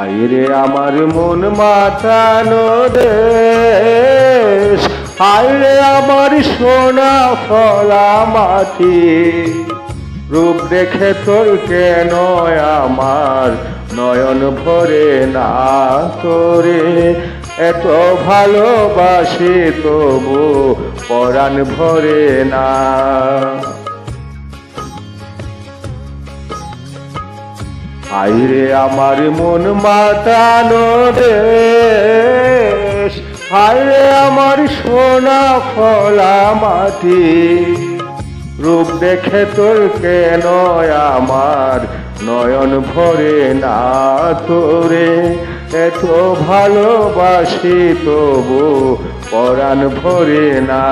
আইরে আমার মন মাতানো দেশ। আইরে আমার সোনা ফলা মাটি। রূপ দেখে তোর কেন আমার নয়ন ভরে না তোরে? এত ভালোবাসি তবু পরাণ ভরে না। আইরে আমার মন মাতানো দেশ আইরে আমার সোনা ফলা মাটি। রূপ দেখে তোর কেন আমার নয়ন ভরে না তোরে? এত ভালোবাসি তবু পরাণ ভরে না।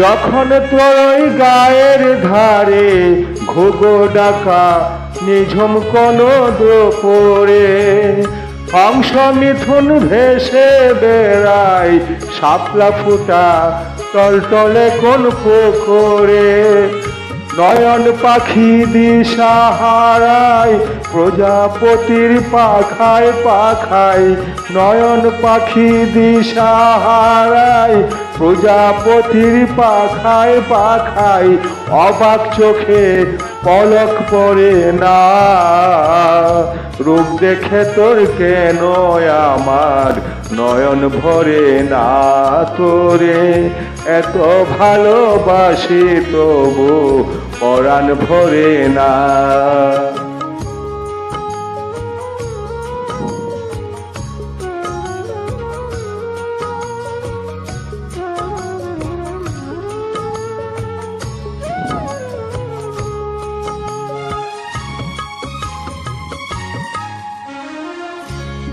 যখন তোর গায়ের ধারে ঘুঘো ডাকা, নিঝুম কোন দুপুরে, অংশ মিথুন ভেসে বেড়াই শাপলা ফুটা টলটলে কোন পুকুরে। নয়ন পাখি দিশাহারায় প্রজাপতির পাখায় পাখায়, নয়ন পাখি দিশাহারায় প্রজাপতির পাখায় পাখায় অবাক চোখে পলক পড়ে না। রূপ দেখে তোর কেন আমার নয়ন ভরে না তোরে? এত ভালোবাসি তবু পরাণ ভরে না।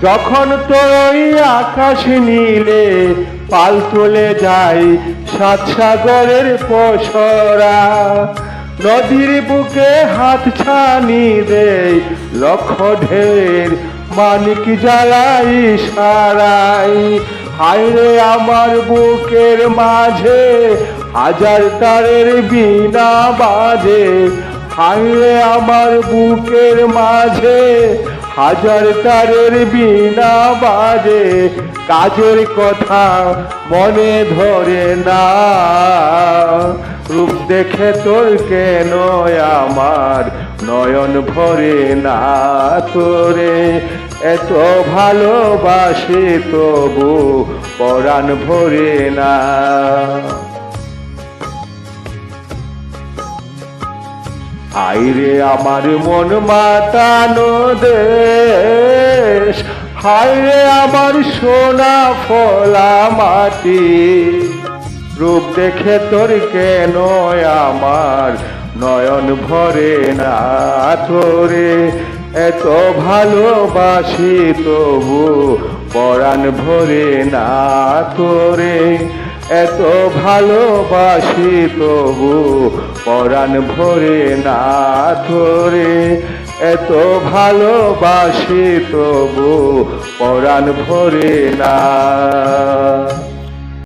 যখন তোর আকাশ নীলে পাল তুলে যায় সাত সাগরের পসরা নদীর বুকে হাত ছানি দেয় লক্ষ ঢের মানিক জ্বালাই সারাই। হায়রে আমার বুকের মাঝে হাজার তারের বিনা বাজে। হায়রে আমার বুকের মাঝে হাজার তারের বিনা বাজে কাজের কথা মনে ধরে না। রূপ দেখে তোর কেন আমার নয়ন ভরে না তোরে? এত ভালোবাসি তবু পরাণ ভরে না। আইরে আমার মন মাতানো দেশ হাইরে আমার সোনা ফলা মাটি। রূপ দেখে তোর কেন আমার নয়ন ভরে না তোরে এত ভালোবাসি তবু পরাণ ভরে না তোরে এত ভালোবাসি তবু পরাণ ভরে না ধরে এত ভালোবাসি তবু পরাণ ভরে না।